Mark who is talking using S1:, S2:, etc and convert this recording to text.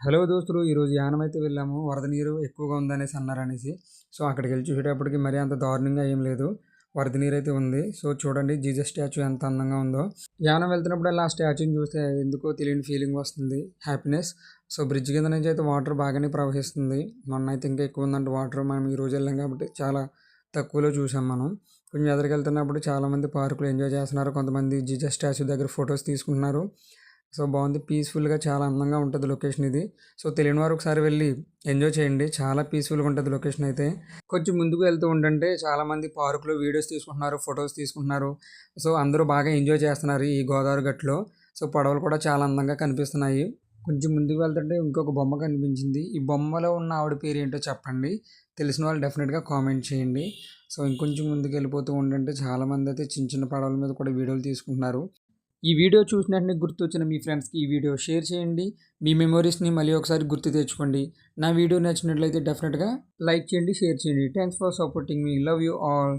S1: Hello దోస్తులు ఈరోజు యానం అయితే వెళ్ళాము. వరద నీరు ఎక్కువగా ఉందనేసి అన్నారనేసి. సో అక్కడికి వెళ్ళి చూసేటప్పటికి మరీ అంత దారుణంగా ఏం లేదు. వరద నీరు అయితే ఉంది. సో చూడండి జీజస్ స్టాచ్యూ ఎంత అందంగా ఉందో. యానం వెళ్తున్నప్పుడల్లా ఆ స్టాచ్యూని చూస్తే ఎందుకో తెలియని ఫీలింగ్ వస్తుంది. హ్యాపీనెస్. సో బ్రిడ్జ్ కింద నుంచి అయితే వాటర్ బాగానే ప్రవహిస్తుంది. మొన్న అయితే ఇంకా ఎక్కువ ఉందంటే వాటర్ మనం ఈ రోజు వెళ్ళాం కాబట్టి చాలా తక్కువలో చూసాం మనం. కొంచెం ఎదురుకి వెళ్తున్నప్పుడు చాలామంది పార్కులు ఎంజాయ్ చేస్తున్నారు. కొంతమంది జీజస్ స్టాచ్యూ దగ్గర ఫొటోస్ తీసుకుంటున్నారు. సో బాగుంది. పీస్ఫుల్గా చాలా అందంగా ఉంటుంది లొకేషన్ ఇది. సో తెలియని వారు ఒకసారి వెళ్ళి ఎంజాయ్ చేయండి. చాలా పీస్ఫుల్గా ఉంటుంది లొకేషన్ అయితే. కొంచెం ముందుకు వెళ్తూ ఉంటుంటే చాలామంది పార్కులో వీడియోస్ తీసుకుంటున్నారు ఫొటోస్ తీసుకుంటున్నారు. సో అందరూ బాగా ఎంజాయ్ చేస్తున్నారు ఈ గోదావరి గట్లో సో పడవలు కూడా చాలా అందంగా కనిపిస్తున్నాయి. కొంచెం ముందుకు వెళ్తుంటే ఇంకొక బొమ్మ కనిపించింది. ఈ బొమ్మలో ఉన్న ఆవిడ పేరు ఏంటో చెప్పండి. తెలిసిన వాళ్ళు డెఫినెట్గా కామెంట్ చేయండి. సో ఇంకొంచెం ముందుకు వెళ్ళిపోతూ ఉంటుంటే చాలామంది అయితే చిన్న చిన్న పడవల మీద కూడా వీడియోలు తీసుకుంటున్నారు. ఈ వీడియో చూసినట్టునే గుర్తొచ్చిన మీ ఫ్రెండ్స్కి ఈ వీడియో షేర్ చేయండి. మీ మెమొరీస్ని మళ్ళీ ఒకసారి గుర్తు తెచ్చుకోండి. నా వీడియో నచ్చినట్లయితే డెఫినెట్గా లైక్ చేయండి షేర్ చేయండి. Thanks for supporting me. Love you all.